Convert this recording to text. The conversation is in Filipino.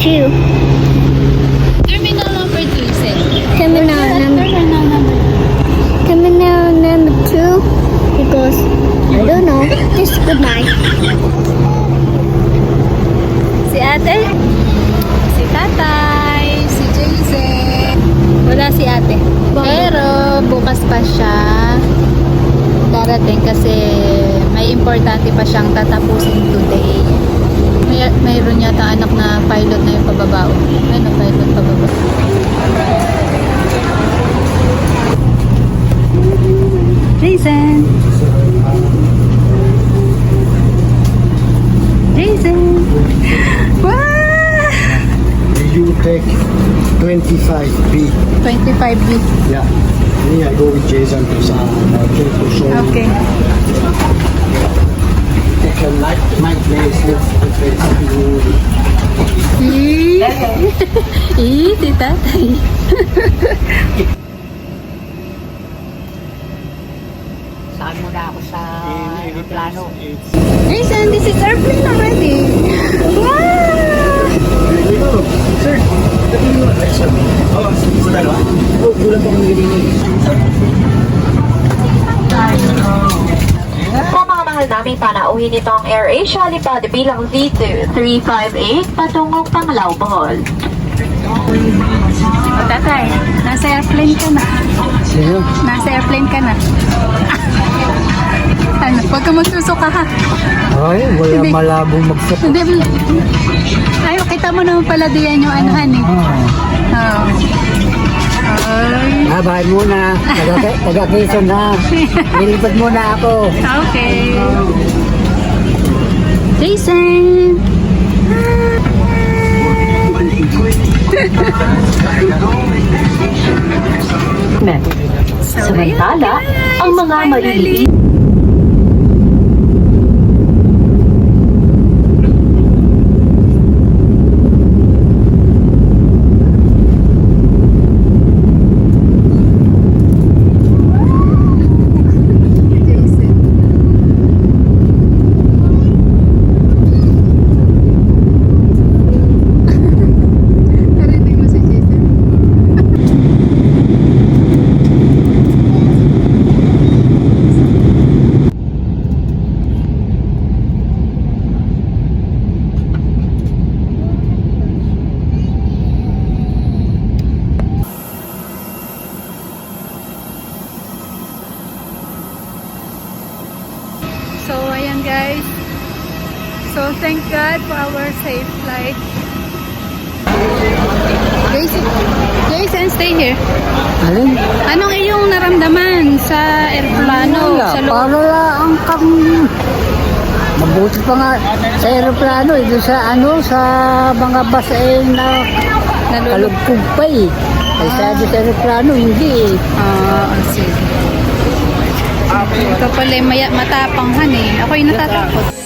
two. Terminal number 2, sir. Terminal number Terminal number terminal number two because I don't know. Just good night. Si ate? Si tatay? Si Jason? Wala si ate. Pero bukas pa siya darating kasi may importante pa siyang tatapusin today. May, mayroon yata anak na pilot na yung pababao. Ano pilot pababa? Jason! Jason! Wow! You take 25B. 25B. Yeah. Me, I go with Jason to sa uh, to show Okay. take a night night place. Ih, si tatay. Saan muna ako sa plano? Jason, this is airplane already. Wow! Sir, Oh, kulang pa kami Sa mga mahal naming panauhin itong AirAsia lipad bilang Z2358 patungong Panglao, Bohol. O tatay, nasa airplane ka na. Sino? Nasa airplane ka na. ano, huwag ka magsusuka ha. Ay, wala Hindi. malabong magsap. Hindi, ay, kita mo naman pala diyan yung ano, honey. Oh. Ay. Ah, bahay muna. Taga, taga Quezon na. Nilipad muna ako. Okay. Jason! Samantala, ang mga maliliit Narinig mo si Jason? So, ayan guys. So, thank God for our safe flight. Jason, Jason, stay here. Alin? Anong iyong naramdaman sa aeroplano? Wala, Sa loob? para lang kang mabuti pa nga sa aeroplano eh, doon sa ano sa mga bus eh na kalugkog pa eh. Kaysa doon sa aeroplano hindi eh. Ah, uh, sige. Ikaw pala matapanghan eh. Ako yung natatakot.